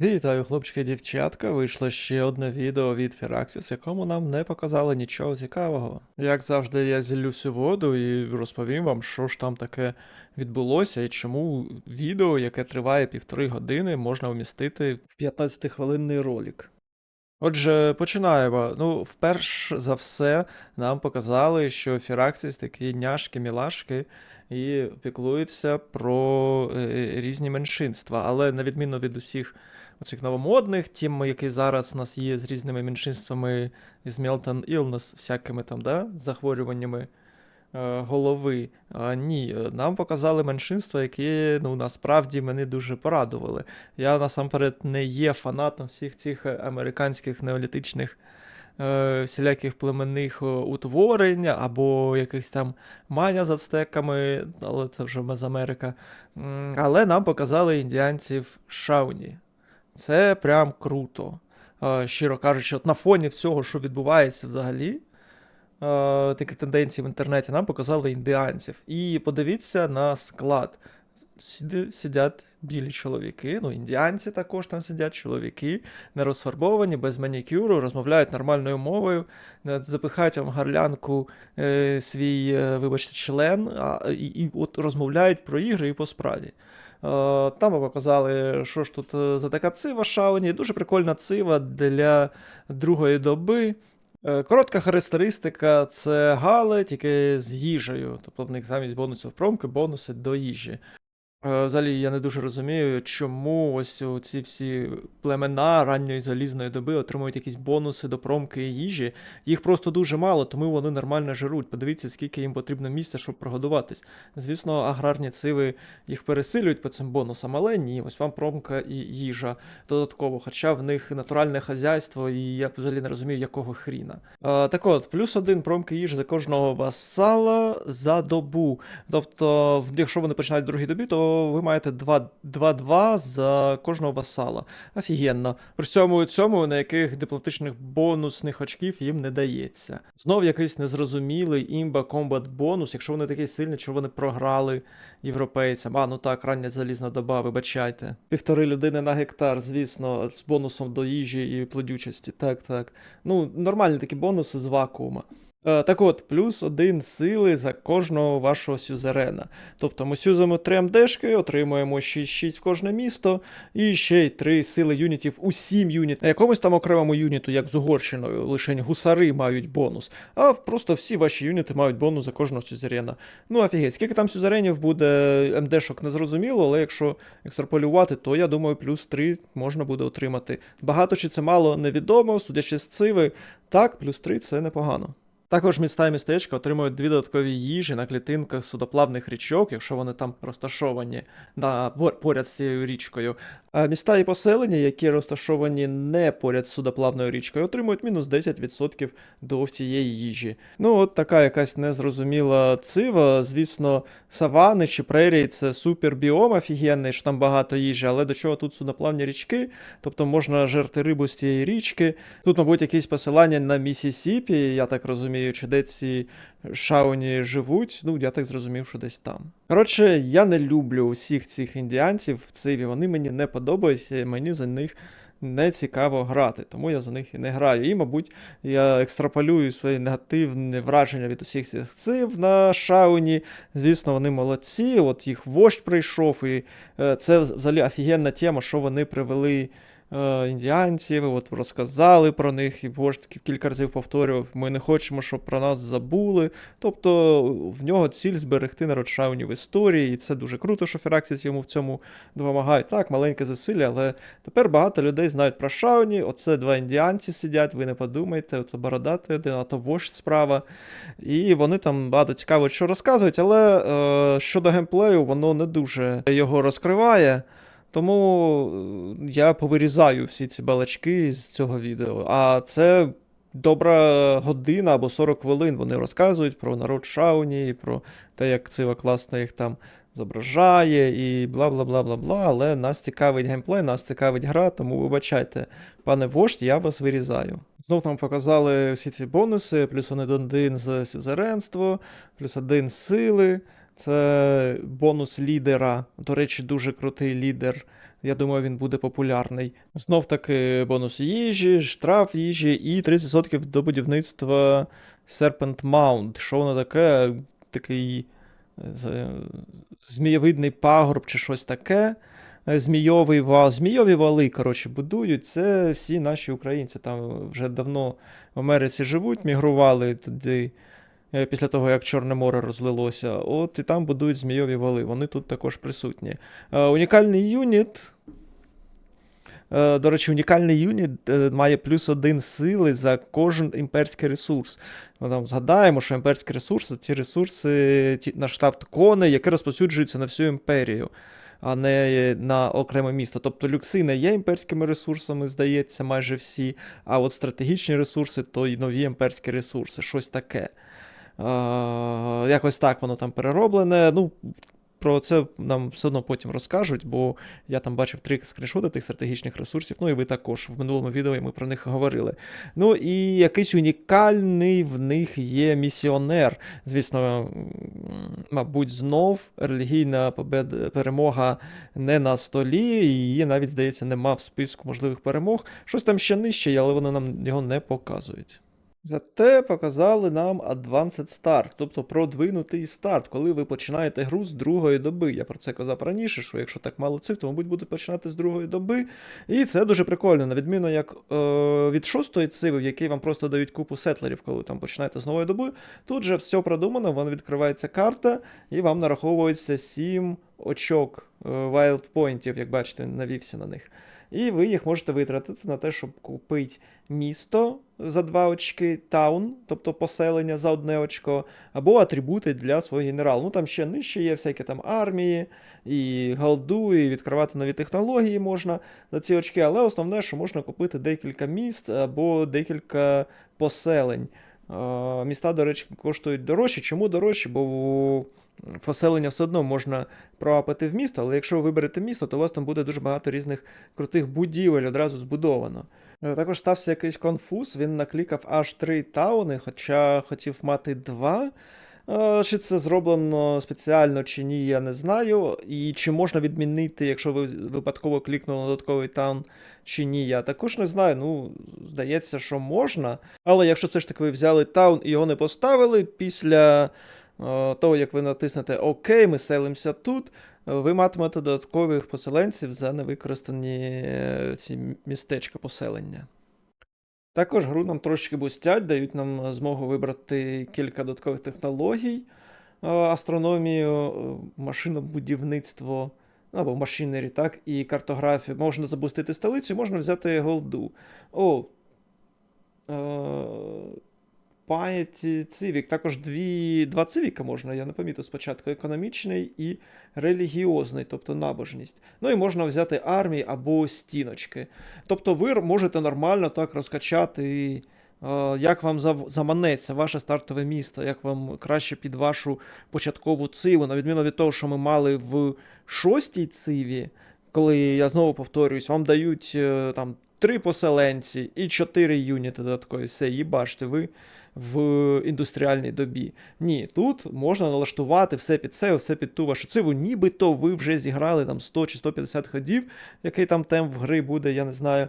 Вітаю, хлопчики дівчатка. Вийшло ще одне відео від Firaxis, якому нам не показали нічого цікавого. Як завжди, я зіллю всю воду і розповім вам, що ж там таке відбулося і чому відео, яке триває півтори години, можна вмістити в 15-хвилинний ролик. Отже, починаємо. Ну, вперш за все, нам показали, що Firaxis такі няшки-мілашки і піклуються про е, різні меншинства, але на відміну від усіх оцих новомодних, тім, які зараз у нас є з різними меншинствами з Melton Illness, всякими там, да, захворюваннями е, голови. А, ні, нам показали меншинства, які ну, насправді мене дуже порадували. Я насамперед не є фанатом всіх цих американських неолітичних е, всіляких племенних утворень або якихось там маня з ацтеками, але це вже Мезоамерика. М, Але нам показали індіанців Шауні. Це прям круто. Е, Щиро кажучи, от на фоні всього, що відбувається взагалі, е, такі тенденції в інтернеті, нам показали індіанців. І подивіться на склад. Сидять білі чоловіки, ну, індіанці також там сидять, чоловіки, не розфарбовані, без манікюру, розмовляють нормальною мовою, е, запихають вам гарлянку е, свій, вибачте, член, а, і, і от розмовляють про ігри і по справі. Е, Там ми показали, що ж тут е, за така цива Шауні. Дуже прикольна цива для другої доби. Е, Коротка характеристика це гали, тільки з їжею. Тобто в них замість бонусів промки, бонуси до їжі. Е, Взагалі я не дуже розумію, чому ось ці всі племена ранньої залізної доби отримують якісь бонуси до промки і їжі. Їх просто дуже мало, тому вони нормально жируть. Подивіться, скільки їм потрібно місця, щоб прогодуватись. Звісно, аграрні циви їх пересилюють по цим бонусам, але ні, ось вам промка і їжа додатково, хоча в них натуральне хазяйство, і я взагалі не розумію, якого хріна. Е, так от, плюс один промки їжі за кожного васала за добу. Тобто, якщо вони починають в другій добі, то ви маєте 2-2 за кожного васала. Офігенно. При цьому цьому на яких дипломатичних бонусних очків їм не дається. Знов якийсь незрозумілий імба комбат бонус, якщо вони такі сильні, що вони програли європейцям. А, ну так, рання залізна доба, вибачайте. Півтори людини на гектар, звісно, з бонусом до їжі і плодючості. Так, так. Ну, нормальні такі бонуси з вакуума. Е, Так от, плюс один сили за кожного вашого сюзерена. Тобто ми сюзимо 3 МДшки, отримуємо 6-6 в кожне місто, і ще й 3 сили юнітів у 7 юніт. На якомусь там окремому юніту, як з Угорщиною, лише гусари мають бонус, а просто всі ваші юніти мають бонус за кожного сюзерена. Ну, офігеть, скільки там сюзеренів буде МДшок, не зрозуміло, але якщо екстраполювати, то я думаю, плюс 3 можна буде отримати. Багато чи це мало невідомо, судячи з циви, так, плюс 3 це непогано. Також міста і містечка отримують дві додаткові їжі на клітинках судоплавних річок, якщо вони там розташовані на, поряд з цією річкою. А міста і поселення, які розташовані не поряд з судоплавною річкою, отримують мінус 10% до всієї їжі. Ну, от така якась незрозуміла цива. Звісно, савани чи прерії це супер біом офігенний, що там багато їжі, але до чого тут судоплавні річки? Тобто можна жерти рибу з цієї річки. Тут, мабуть, якісь посилання на Місісіпі, я так розумію, чи де ці шауні живуть. Ну, я так зрозумів, що десь там. Коротше, я не люблю усіх цих індіанців в циві, вони мені не подобаються, і мені за них не цікаво грати, тому я за них і не граю. І, мабуть, я екстраполюю свої негативні враження від усіх цих цив на шауні. Звісно, вони молодці. От їх вождь прийшов, і е, це взагалі офігенна тема, що вони привели е, індіанців, от розказали про них, і вождь кілька разів повторював, ми не хочемо, щоб про нас забули. Тобто в нього ціль зберегти народ Шауні в історії, і це дуже круто, що Фераксіс йому в цьому допомагають. Так, маленьке зусилля, але тепер багато людей знають про Шауні. Оце два індіанці сидять, ви не подумайте, ото бородати один, а то вождь справа. І вони там багато цікаво що розказують, але е, щодо геймплею, воно не дуже його розкриває. Тому е, я повирізаю всі ці балачки з цього відео. А це добра година або 40 хвилин. Вони розказують про народ Шауні, про те, як цива класно їх там зображає, і бла бла бла бла бла. Але нас цікавить геймплей, нас цікавить гра, тому вибачайте, пане вождь, я вас вирізаю. Знов нам показали всі ці бонуси, плюс один з сюзеренство, плюс один з сили. Це бонус лідера. До речі, дуже крутий лідер. Я думаю, він буде популярний. Знов таки бонус їжі, штраф їжі і 30% до будівництва Serpent Mound. Що воно таке? Такий е, змієвидний пагорб чи щось таке. Е, Змійовий вал. Змійові вали, коротше, будують. Це всі наші українці. Там вже давно в Америці живуть, мігрували туди після того, як Чорне море розлилося. От і там будують змійові вали. Вони тут також присутні. Е, Унікальний юніт. Е, До речі, унікальний юніт е, має плюс один сили за кожен імперський ресурс. Ми там згадаємо, що імперські ресурси це ресурси ті, на штат кони, які розповсюджуються на всю імперію, а не на окреме місто. Тобто люкси не є імперськими ресурсами, здається, майже всі. А от стратегічні ресурси то й нові імперські ресурси, щось таке. Якось так воно там перероблене. Ну, про це нам все одно потім розкажуть, бо я там бачив три скріншоти тих стратегічних ресурсів. Ну і ви також в минулому відео ми про них говорили. Ну і якийсь унікальний в них є місіонер. Звісно, мабуть, знов релігійна побед... перемога не на столі, її навіть, здається, нема в списку можливих перемог. Щось там ще нижче, але вони нам його не показують. Зате показали нам Advanced Start, тобто продвинутий старт, коли ви починаєте гру з другої доби. Я про це казав раніше, що якщо так мало цифр, то, мабуть, буде починати з другої доби. І це дуже прикольно, на відміну як е, від шостої циви, в якій вам просто дають купу сетлерів, коли там починаєте з нової доби. Тут же все продумано, вам відкривається карта, і вам нараховується 7 очок е, wild pointів, як бачите, навівся на них. І ви їх можете витратити на те, щоб купити місто за 2 очки, таун, тобто поселення за одне очко, або атрибути для свого генералу. Ну там ще нижче є всякі там армії, і голду, і відкривати нові технології можна за ці очки, але основне, що можна купити декілька міст або декілька поселень. Міста, до речі, коштують дорожче. Чому дорожче? Бо поселення все одно можна проапати в місто, але якщо ви виберете місто, то у вас там буде дуже багато різних крутих будівель одразу збудовано. Е, Також стався якийсь конфуз, він наклікав аж три тауни, хоча хотів мати два. Е, Чи це зроблено спеціально чи ні, я не знаю. І чи можна відмінити, якщо ви випадково клікнули на додатковий таун, чи ні, я також не знаю. Ну, здається, що можна. Але якщо все ж таки ви взяли таун і його не поставили, після е, того, як ви натиснете ОК, ми селимося тут, ви матимете додаткових поселенців за невикористані е, ці містечка поселення. Також гру нам трошки бустять, дають нам змогу вибрати кілька додаткових технологій, е, астрономію, е, машинобудівництво або машинері, так, і картографію. Можна запустити столицю, можна взяти голду. О, Piety Civic. Також дві, два цивіка можна, я не помітив спочатку. Економічний і релігіозний, тобто набожність. Ну і можна взяти армії або стіночки. Тобто ви можете нормально так розкачати, е, як вам заманеться ваше стартове місто, як вам краще під вашу початкову циву, на відміну від того, що ми мали в шостій циві, коли я знову повторююсь, вам дають е, там три поселенці і чотири юніти додаткові. Все, їбаште, ви в індустріальній добі. Ні, тут можна налаштувати все під це, все під ту вашу циву, нібито ви вже зіграли там 100 чи 150 ходів, який там темп в гри буде, я не знаю.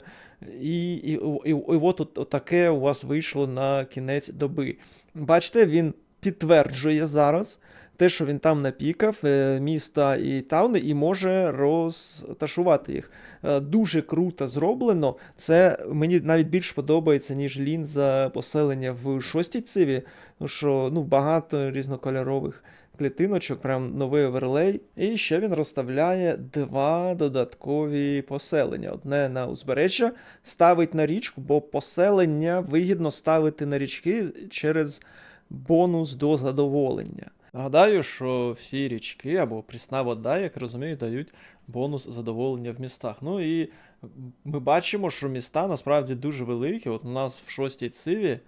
І, і, і, і от, от таке у вас вийшло на кінець доби. Бачите, він підтверджує зараз те, що він там напікав, е, міста і тауни, і може розташувати їх. Е, Дуже круто зроблено. Це мені навіть більш подобається, ніж лінза поселення в шостій циві, тому що ну, багато різнокольорових клітиночок, прям новий оверлей. І ще він розставляє два додаткові поселення. Одне на узбережжя ставить на річку, бо поселення вигідно ставити на річки через бонус до задоволення. Гадаю, що всі річки або прісна вода, як розумію, дають бонус задоволення в містах. Ну і ми бачимо, що міста насправді дуже великі. От у нас в шостій циві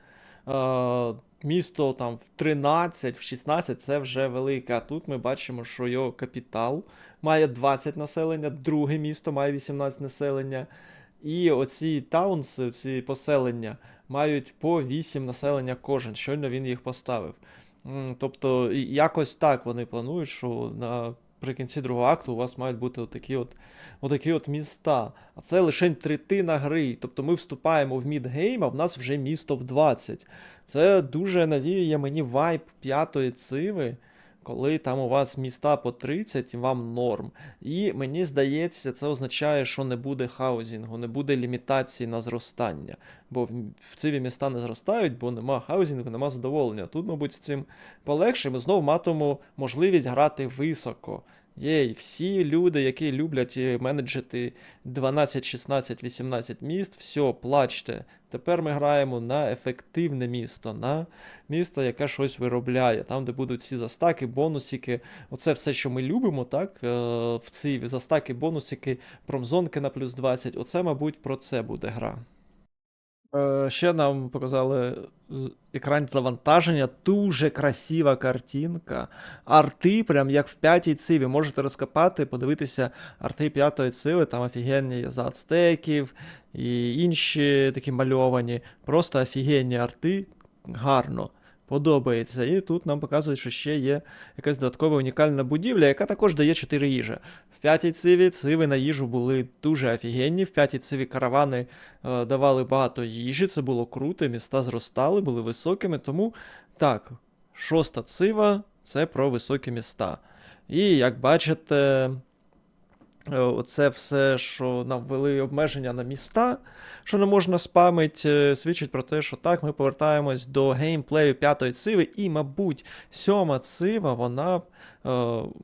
е, місто там в 13, в 16 це вже велике. А тут ми бачимо, що його капітал має 20 населення, друге місто має 18 населення. І оці таунси, ці поселення мають по 8 населення кожен. Щойно він їх поставив. Тобто, якось так вони планують, що наприкінці другого акту у вас мають бути отакі от, отакі от міста. А це лише третина гри. Тобто ми вступаємо в мідгейм, а в нас вже місто в 20. Це дуже навіює мені вайб п'ятої циви, коли там у вас міста по 30, вам норм. І мені здається, це означає, що не буде хаузінгу, не буде лімітації на зростання. Бо в, циві міста не зростають, бо нема хаузінгу, нема задоволення. Тут, мабуть, з цим полегше, ми знову матимемо можливість грати високо. Єй, всі люди, які люблять е, менеджити 12, 16, 18 міст, все, плачте. Тепер ми граємо на ефективне місто, на місто, яке щось виробляє, там, де будуть всі застаки, бонусики. Оце все, що ми любимо, так? е, В циві застаки, бонусики, промзонки на плюс 20. Оце, мабуть, про це буде гра. Е, ще нам показали екран завантаження. Дуже красива картинка. Арти, прям як в п'ятій циві. Можете розкопати, подивитися арти п'ятої циви, там офігенні за ацтеків і інші такі мальовані. Просто офігенні арти. Гарно. Подобається. І тут нам показують, що ще є якась додаткова унікальна будівля, яка також дає 4 їжі. В п'ятій циві циви на їжу були дуже офігенні. В п'ятій циві каравани е, давали багато їжі, це було круто, міста зростали, були високими. Тому так, шоста цива це про високі міста. І як бачите, оце все, що нам ввели обмеження на міста, що не можна спамить, е, свідчить про те, що так, ми повертаємось до геймплею п'ятої циви, і, мабуть, сьома цива, вона е,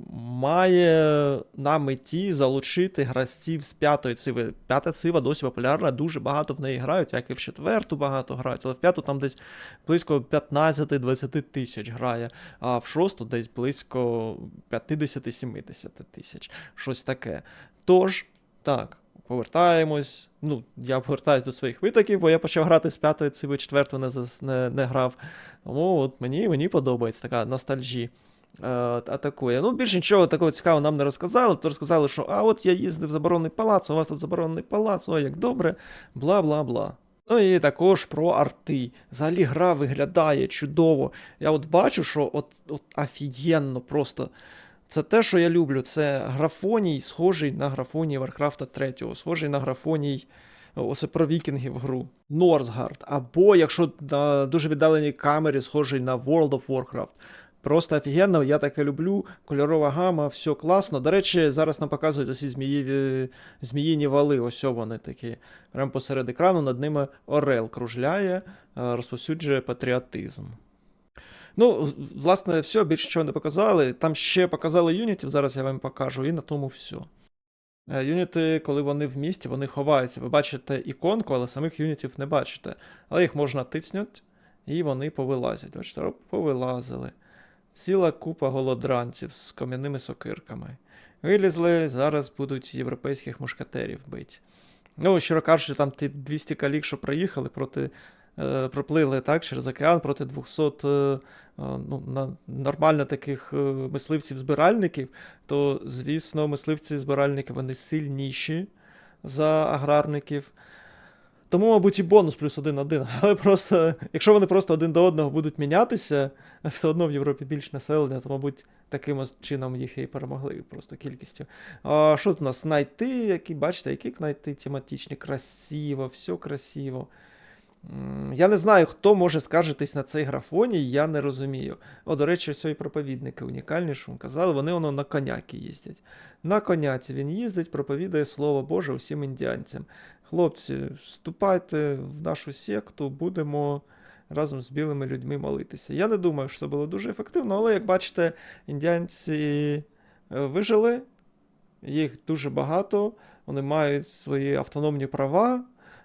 має на меті залучити гравців з п'ятої циви. П'ята цива досі популярна, дуже багато в неї грають, як і в четверту багато грають, але в п'яту там десь близько 15-20 тисяч грає, а в шосту десь близько 50-70 тисяч. Щось таке. Тож, так, повертаємось. Ну, я повертаюсь до своїх витоків, бо я почав грати з п'ятої циви, четверту не, не, не грав. Тому от мені, мені подобається така ностальжі. Е, атакує. Ну, більше нічого такого цікавого нам не розказали. То розказали, що а от я їздив в заборонений палац, у вас тут заборонений палац, ой, як добре, бла бла бла. Ну і також про арти. Взагалі гра виглядає чудово. Я от бачу, що от, от офігенно просто. Це те, що я люблю. Це графоній, схожий на графоній Варкрафта 3, схожий на графоній. Оце про вікінгів гру. Норсгард. Або, якщо на дуже віддаленій камері, схожий на World of Warcraft. Просто офігенно, я таке люблю. Кольорова гама, все класно. До речі, зараз нам показують усі зміїві, зміїні вали. Ось вони такі. Прямо посеред екрану над ними Орел кружляє, е, розповсюджує патріотизм. Ну, власне, все, більше чого не показали. Там ще показали юнітів, зараз я вам покажу, і на тому все. Е, Юніти, коли вони в місті, вони ховаються. Ви бачите іконку, але самих юнітів не бачите. Але їх можна тицнути, і вони повилазять. Бачите, повилазили. Ціла купа голодранців з кам'яними сокирками. Вилізли, зараз будуть європейських мушкетерів бити. Ну, щиро кажучи, там ті 200 калік, що проїхали проти. е, Проплили так через океан проти 200 е, е, ну, на, нормально таких е, мисливців-збиральників, то, звісно, мисливці-збиральники вони сильніші за аграрників. Тому, мабуть, і бонус плюс один-один. Але просто, якщо вони просто один до одного будуть мінятися, все одно в Європі більш населення, то, мабуть, таким чином їх і перемогли просто кількістю. А що тут у нас? Найти, які, бачите, які найти тематичні, красиво, все красиво. Я не знаю, хто може скаржитись на цей графоній, я не розумію. О, до речі, ось і проповідники унікальні, що вам казали, вони воно на коняки їздять. На коняці він їздить, проповідає Слово Боже усім індіанцям. Хлопці, вступайте в нашу секту, будемо разом з білими людьми молитися. Я не думаю, що це було дуже ефективно, але як бачите, індіанці е, вижили, їх дуже багато, вони мають свої автономні права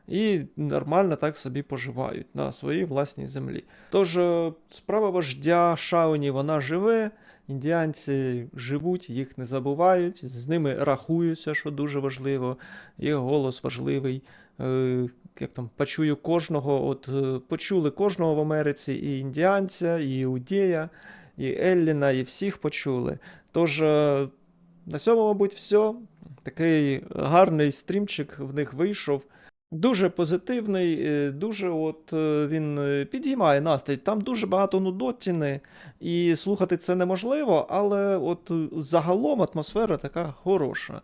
і нормально так собі поживають на своїй власній землі. Тож е, справа вождя Шауні вона живе, індіанці живуть, їх не забувають, з ними рахуються, що дуже важливо, їх голос важливий. Е, Як там почую кожного, от е, почули кожного в Америці, і індіанця, і іудея, і Елліна, і всіх почули. Тож е, на цьому, мабуть, все. Такий гарний стрімчик в них вийшов. Дуже позитивний, е, дуже от е, він е, підіймає настрій. Там дуже багато нудотіни, і слухати це неможливо, але от загалом атмосфера така хороша.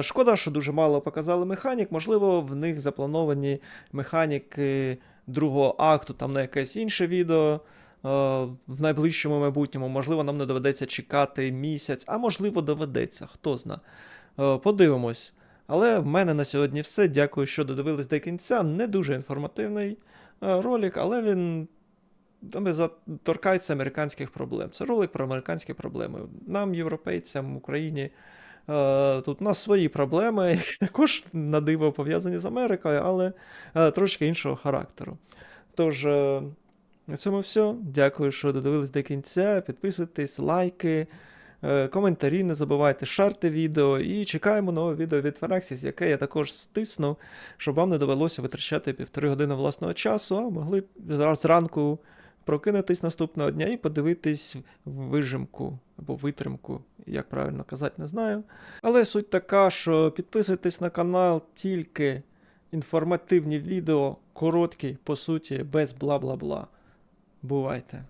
Шкода, що дуже мало показали механік. Можливо, в них заплановані механіки другого акту, там на якесь інше відео. В найближчому майбутньому, можливо, нам не доведеться чекати місяць, а можливо, доведеться, хто зна. Подивимось. Але в мене на сьогодні все. Дякую, що додивились до кінця. Не дуже інформативний е, ролик, але він торкається американських проблем. Це ролик про американські проблеми. Нам, європейцям, Україні, е, тут у нас свої проблеми, які також на диво пов'язані з Америкою, але е, трошки іншого характеру. Тож, на цьому все. Дякую, що додивились до кінця. Підписуйтесь, лайки. Е, Коментарі не забувайте, шарте відео і чекаємо нове відео від Feraxis, яке я також стисну, щоб вам не довелося витрачати півтори години власного часу, а могли б зранку прокинутись наступного дня і подивитись вижимку або витримку, як правильно казати, не знаю. Але суть така, що підписуйтесь на канал тільки інформативні відео, короткі, по суті, без бла-бла-бла. Бувайте!